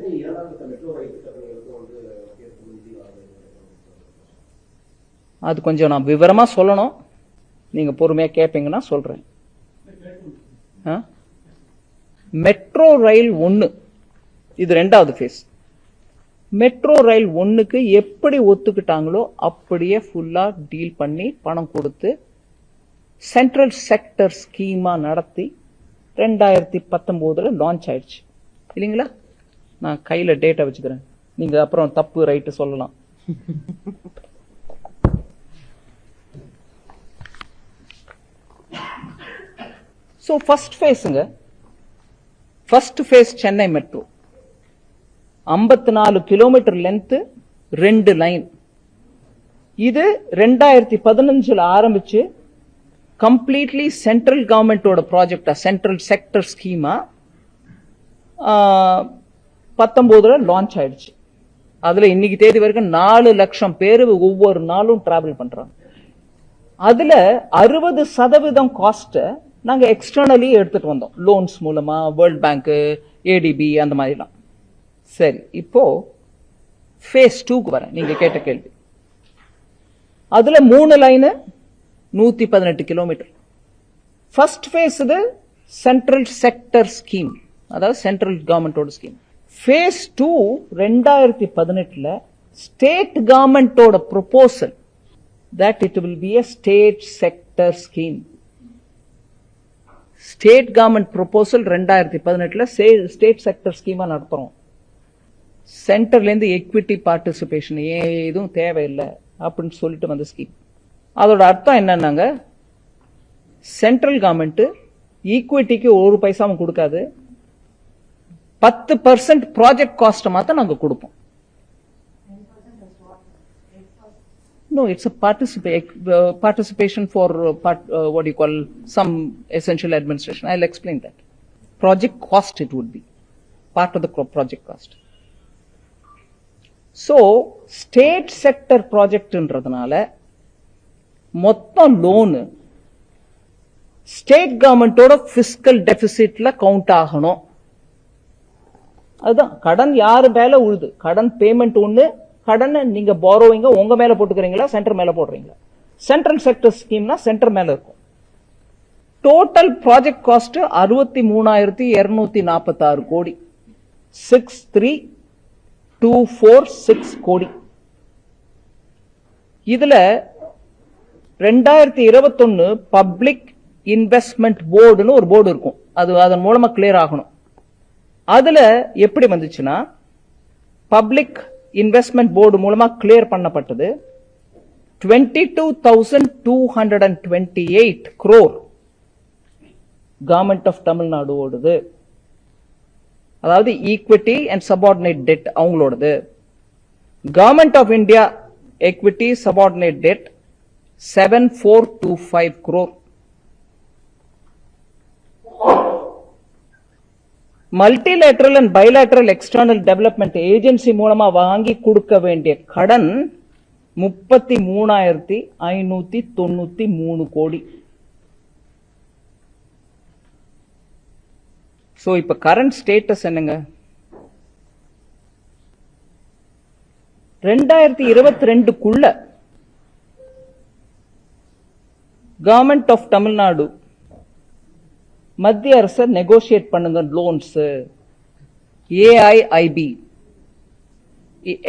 சென்னை இரண்டாம் கட்ட metro rail திட்டங்களுக்கு வந்து மத்திய நிதி அது கொஞ்சம் நான் விவரமா சொல்லணும். நீங்க பொறுமையா கேட்பீங்கன்னா சொல்றேன். ஆ? மெட்ரோ ரயில் ஒன்னு. இது ரெண்டாவது ஃபேஸ் மெட்ரோ ரயில் ஒன்றுக்கு எப்படி ஒத்துக்கிட்டாங்களோ அப்படியே ஃபுல்லா டீல் பண்ணி பணம் கொடுத்து சென்ட்ரல் செக்டர் ஸ்கீமாக நடத்தி ரெண்டாயிரத்தி பத்தொன்பதுல லான்ச் ஆயிடுச்சு. இல்லைங்களா? நான் கையில டேட்டா வச்சுக்கிறேன். நீங்க அப்புறம் தப்பு ரைட்டு சொல்லலாம். ஸோ ஃபர்ஸ்ட் ஃபேஸுங்க ஃபர்ஸ்ட் ஃபேஸ் சென்னை மெட்ரோ ஐம்பத்தி நாலு கிலோமீட்டர் லென்த்து ரெண்டு லைன் இது ரெண்டாயிரத்தி பதினஞ்சுல ஆரம்பிச்சு கம்ப்ளீட்லி சென்ட்ரல் கவர்மெண்டோட ப்ராஜெக்டா சென்ட்ரல் செக்டர் ஸ்கீமா பத்தொம்போதுல லான்ச் ஆயிடுச்சு. அதுல இன்னைக்கு தேதி வரைக்கும் நாலு லட்சம் பேர் ஒவ்வொரு நாளும் டிராவல் பண்றாங்க. அதுல அறுபது சதவீதம் காஸ்ட்டை நாங்க எக்ஸ்டர்னலி எடுத்துட்டு வந்தோம். லோன்ஸ் மூலமா வேர்ல்ட் பேங்க் ஏடிபி அந்த மாதிரிலாம். சரி இப்போ ஃபேஸ் டூக்கு வரேன். நீங்க கேட்ட கேள்வி. அதுல மூணு லைனு நூத்தி பதினெட்டு கிலோமீட்டர் ஃபர்ஸ்ட் ஃபேஸ் இது சென்ட்ரல் செக்டர் ஸ்கீம் அதாவது சென்ட்ரல் கவர்மெண்டோட ஸ்கீம் ஃபேஸ் டூ ரெண்டாயிரத்தி பதினெட்டுல ஸ்டேட் கவர்மெண்டோட proposal that it will be a state sector scheme state government proposal ரெண்டாயிரத்தி பதினெட்டில் ஸ்டேட் செக்டர் ஸ்கீமாக நடத்துகிறோம் சென்டர்லேருந்து எக்விட்டி பார்ட்டிசிபேஷன் எதுவும் தேவையில்லை அப்படின்னு சொல்லிட்டு வந்த ஸ்கீம் அதோட அர்த்தம் என்னன்னாங்க? சென்ட்ரல் கவர்மெண்ட்டு ஈக்விட்டிக்கு ஒரு பைசாவும் கொடுக்காது. பத்து பர்சன்ட் ப்ராஜெக்ட் காஸ்ட்டை மாத்த நாங்க கொடுப்போம் No, it's a participa- uh, participation for uh, part, uh, what do you call some essential administration. I'll explain that. Project cost it would be part of the co- project cost. So, state sector projectன்றதுனால மொத்தம் loan state கவர்மெண்டோட fiscal டெபிசிட்ல count ஆகணும் அதுதான். கடன் யாரு மேல உழுது? கடன் பேமெண்ட் ஒண்ணு கடனை நீங்க பாரோவிங்க உங்க மேல போட்டுக்கிறீங்களா சென்டர் மேல போடுறீங்களா? சென்ட்ரல் செக்டர் ஸ்கீம்னா சென்டர் மேல இருக்கும். டோட்டல் ப்ராஜெக்ட் காஸ்ட் அறுபத்தி மூணாயிரத்தி இருநூத்தி நாற்பத்தி ஆறு கோடி. Six three two four six கோடி. இதுல ரெண்டாயிரத்தி இருபத்தொன்னு பப்ளிக் இன்வெஸ்ட்மெண்ட் போர்டுன்னு ஒரு போர்டு இருக்கும். அது அதன் மூலமா கிளியர் ஆகணும். அதுல எப்படி வந்துச்சுன்னா பப்ளிக் இன்வெஸ்ட்மெண்ட் போர்டு மூலமா கிளியர் பண்ணப்பட்டது. Twenty two thousand two hundred and twenty eight crore government of Tamil Nadu ஓடுது. அதாவது equity and subordinate debt அவங்களோடது. Government of India equity subordinate debt seven four multilateral and bilateral external development agency மூலமா வாங்கி கொடுக்க வேண்டிய கடன் முப்பத்தி மூணாயிரத்தி ஐநூத்தி தொண்ணூத்தி மூணு கோடி. சோ இப்ப கரண்ட் ஸ்டேட்டஸ் என்னங்க? ரெண்டாயிரத்தி இருபத்தி ரெண்டுக்குள்ள கவர்மெண்ட் ஆஃப் தமிழ்நாடு மத்திய அரசை நெகோசியேட் பண்ணுங்க லோன்ஸ் ஏஐஐபி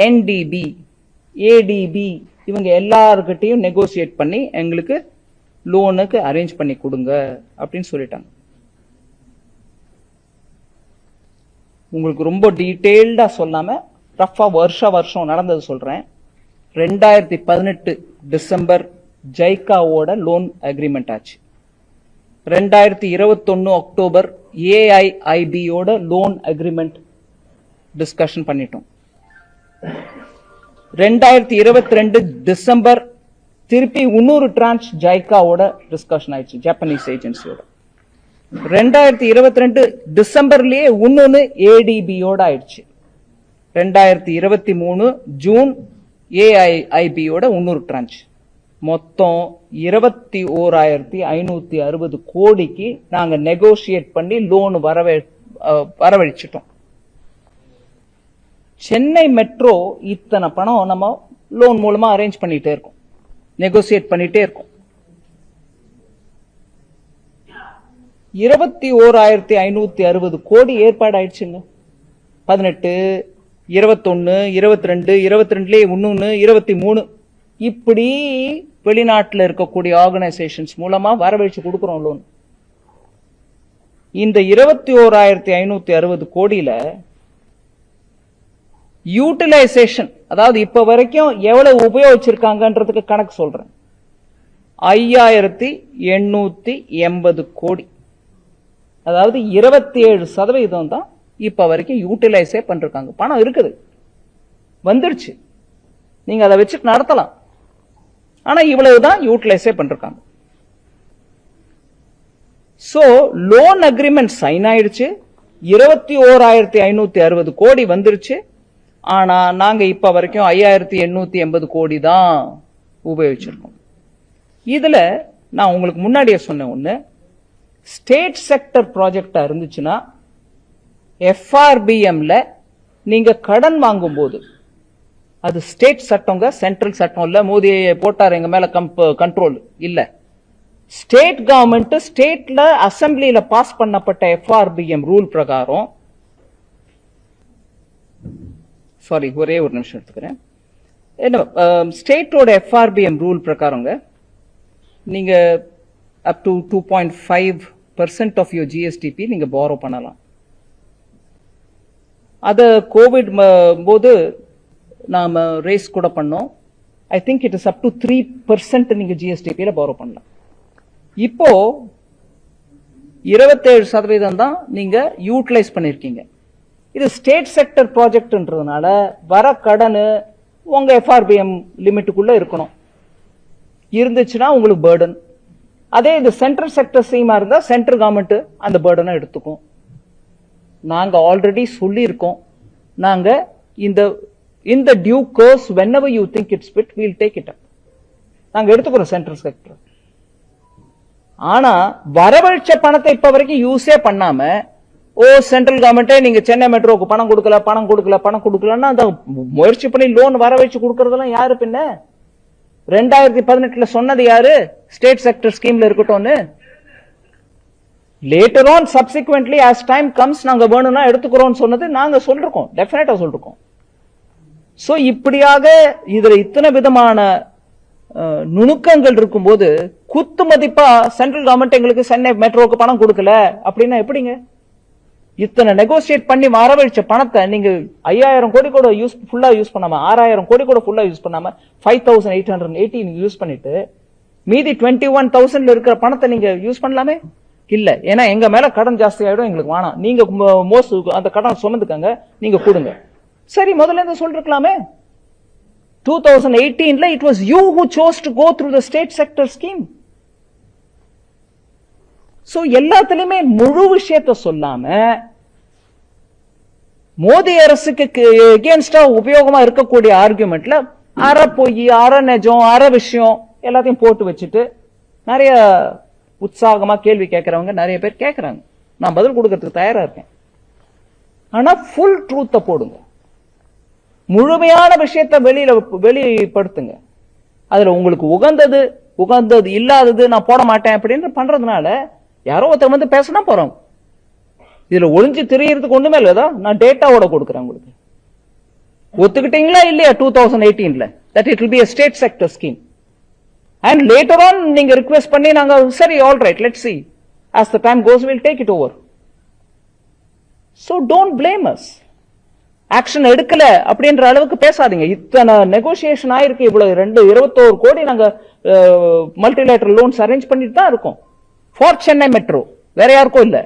என்டிபி ஏடிபி இவங்க எல்லாருக்கிட்டையும் நெகோசியேட் பண்ணி எங்களுக்கு லோனுக்கு அரேஞ்ச் பண்ணி கொடுங்க அப்படின்னு சொல்லிட்டாங்க. உங்களுக்கு ரொம்ப டீட்டெயில்டாக சொல்லாம ரஃபா வருஷ வருஷம் நடந்தது சொல்றேன். ரெண்டாயிரத்தி பதினெட்டு டிசம்பர் ஜைகாவோட லோன் அக்ரிமெண்ட் ஆச்சு. ரெண்டாயிரத்தி இருபத்தொன்னு அக்டோபர் ஏஐஐபியோட லோன் அக்ரிமெண்ட் டிஸ்கஷன் பண்ணிட்டோம். ரெண்டாயிரத்தி இருபத்தி ரெண்டு டிசம்பர் திருப்பி இன்னொரு டிரான்ச் ஜைக்காவோட டிஸ்கஷன் ஆயிடுச்சு ஜப்பானீஸ் ஏஜென்சியோட ரெண்டாயிரத்தி இருபத்தி ரெண்டு டிசம்பர்லயே இன்னொன்னு ஏடிபியோட ஆயிடுச்சு. ரெண்டாயிரத்தி இருபத்தி மூணு ஜூன் ஏஐஐபியோட இன்னொரு டிரான்ச் மொத்தம் இருபத்தி ஓராயிரத்தி ஐநூத்தி அறுபது கோடிக்கு நாங்க நெகோசியேட் பண்ணி லோன் வரவே அஹ், வரவழைச்சிட்டோம். சென்னை மெட்ரோ இத்தனை பணம் நம்ம லோன் மூலமா அரேஞ்ச் பண்ணிட்டே இருக்கோம். நெகோசியேட் பண்ணிட்டே இருக்கோம். இருபத்தி ஓராயிரத்தி ஐநூத்தி அறுபது கோடி ஏற்பாடு ஆயிடுச்சுங்க பதினெட்டு இருபத்தொன்னு இருபத்தி ரெண்டு இருபத்தி ஒன்னு இன்னொன்னு இருபத்தி மூணு. இப்படி வெளிநாட்டில் இருக்கக்கூடிய ஆர்கனைசேஷன்ஸ் மூலமா வரவழைச்சு கொடுக்குறோம் லோன் இந்த இருபத்தி ஓராயிரத்தி ஐநூத்தி அறுபது கோடியில யூட்டிலைசேஷன் அதாவது இப்ப வரைக்கும் எவ்வளவு உபயோகிச்சிருக்காங்கன்றதுக்கு கணக்கு சொல்றேன். ஐயாயிரத்தி எண்ணூத்தி எண்பது கோடி. அதாவது இருபத்தி ஏழு சதவீதம் தான் இப்ப வரைக்கும் யூட்டிலைஸே பண்ணிருக்காங்க. பணம் இருக்குது. வந்துருச்சு. நீங்க அதை வச்சுட்டு நடத்தலாம். ஆனா இவ்வளவுதான் யூட்டிலைஸே பண்ணிருக்காங்க. சோ லோன் அக்ரிமெண்ட் சைன் ஆயிடுச்சு. இருபத்தி ஓராயிரத்தி ஐநூத்தி அறுபது கோடி வந்துருச்சு. ஆனா நாங்க இப்ப வரைக்கும் ஐயாயிரத்தி எண்ணூத்தி எண்பது கோடி தான் உபயோகிச்சிருக்கோம். இதுல நான் உங்களுக்கு முன்னாடியே சொன்ன ஒண்ணு. ஸ்டேட் செக்டர் ப்ராஜெக்டா இருந்துச்சுன்னா எஃப்ஆர்பிஎம்ல நீங்க கடன் வாங்கும்போது அது ஸ்டேட் சட்டங்க சென்ட்ரல் சட்டம் இல்லை. மோடி போட்டார் எங்க மேல கண்ட்ரோல் இல்லை. ஸ்டேட் கவர்மெண்ட் ஸ்டேட்ல அசம்பிளியில பாஸ் பண்ணப்பட்ட எஃப்ஆர்பிஎம் ரூல் பிரகாரம் சாரி ஒரே ஒரு நிமிஷம் எடுத்துக்கிறேன். என்ன ஸ்டேட்டோட எஃப்ஆர்பிஎம் ரூல் பிரகாரங்க நீங்க up to two point five percent of your GSDP நீங்க பாரோ பண்ணலாம். அதை கோவிட் போது நாம் ரேஸ் கூட பண்ணோம். I think it is up to three percent நீங்கள் ஜிஎஸ்டிபியில் பாரோ பண்ணலாம். இப்போ இருபத்தேழு சதவீதம் தான் நீங்கள் யூட்டிலைஸ் பண்ணியிருக்கீங்க இது ஸ்டேட் செக்டர் ப்ராஜெக்ட்ன்றதுனால வர கடன் உங்கள் எஃப்ஆர்பிஎம் லிமிட்டுக்குள்ளே இருக்கணும். இருந்துச்சுன்னா உங்களுக்கு பேர்டன் அதே இது சென்ட்ரல் செக்டர் ஸ்கீமா இருந்தால் சென்ட்ரல் கவர்மெண்ட்டு அந்த பேர்டனை எடுத்துக்கும். நாங்கள் ஆல்ரெடி சொல்லியிருக்கோம். நாங்கள் இந்த இந்த due course whenever you think it's fit we'll take it up நாங்க எடுத்துக்கிறோம் சென்ட்ரல் செக்டர் ஆனா வரவழைச்ச பணத்தை இப்ப வரைக்கும் யூஸே பண்ணாம ஓ சென்ட்ரல் கவர்மெண்ட்டே நீங்க சென்னை மெட்ரோக்கு பணம் கொடுக்கல பணம் கொடுக்கல பணம் கொடுக்கலன்னா அந்த முயற்சி பண்ணி லோன் வர வச்சு கொடுக்கறதெல்லாம் யாரு பின்ன? ரெண்டாயிரத்தி பதினெட்டுல சொன்னது யாரு? ஸ்டேட் செக்டர் ஸ்கீம்ல இருக்கட்டும்னு. Later on subsequently as time comes நாங்க வேணும்னா எடுத்துக்கிறோம் சொன்னது நாங்க சொல்றோம். டெஃபினட்டா சொல்றோம். சோ இப்படியாக இதுல இத்தனை விதமான நுணுக்கங்கள் இருக்கும்போது குத்து மதிப்பா சென்ட்ரல் கவர்மெண்ட் எங்களுக்கு சென்னை மெட்ரோக்கு பணம் கொடுக்கல அப்படின்னா எப்படிங்க? இத்தனை நெகோசியேட் பண்ணி வரவழைச்ச பணத்தை நீங்க ஐயாயிரம் கோடி கூட யூஸ் ஃபுல்லா யூஸ் பண்ணாம ஆறாயிரம் கோடி கூட ஃபுல்லா யூஸ் பண்ணாம five thousand eight hundred eighty நீங்க யூஸ் பண்ணிட்டு மீதி டுவெண்ட்டி ஒன் தௌசண்ட்ல இருக்கிற பணத்தை நீங்க யூஸ் பண்ணலாமே? இல்ல. ஏன்னா எங்க மேல கடன் ஜாஸ்தி ஆயிடும் எங்களுக்கு வேணாம். நீங்க மோஸ்ட் அந்த கடன் சுமந்துக்கங்க நீங்க கொடுங்க. சரி முதல்ல இருந்து சொல்லிருக்கலாமே. Two thousand எயிட்டீன்ல it was you who chose to go through the state sector scheme so எல்லாத்துலயுமே முழு விஷயத்த சொல்லாம மோடி அரசுக்கு எகேன்ஸ்டா உபயோகமா இருக்கக்கூடிய ஆர்குமெண்ட்ல அரை பொய் அரை நெஜம் அரை விஷயம் எல்லாத்தையும் போட்டு வச்சுட்டு நிறைய உற்சாகமா கேள்வி கேட்கறவங்க நிறைய பேர் கேட்கறாங்க. நான் பதில் கொடுக்கறதுக்கு தயாரா இருக்கேன். ஆனா ஃபுல் ட்ரூத்தை போடுங்க. முழுமையான விஷயத்தை வெளியில வெளிப்படுத்துங்க. அதுல உங்களுக்கு உகந்தது உகந்தது இல்லாதது நான் போட மாட்டேன் அப்படின்னு பண்றதுனால யாரோ ஒருத்தர் வந்து பேசினா போறோம். இதுல ஒளிஞ்சு திரியறதுக்கு ஒண்ணுமே இல்லதா நான் டேட்டாவோட கொடுக்குறேன் உங்களுக்கு. ஒத்துக்கிட்டீங்களா இல்லையா two thousand எயிட்டீன்ல that it will be state sector scheme and later on நீங்க ரிக்வெஸ்ட் பண்ணி நாங்க சரி all right let see as the time goes will take it over so don't blame us action எடுக்கல அப்படின்ற அளவுக்கு பேசாதீங்க. இத்தனை நெகோசியேஷன் ஆயிருக்கு. இவ்வளவு ரெண்டு இருபத்தோரு கோடி நாங்க மல்டிலேட்டர் லோன்ஸ் அரேஞ்ச் பண்ணிட்டு தான் இருக்கோம். ஃபார் சென்னை மெட்ரோ வேற யாருக்கும் இல்லை.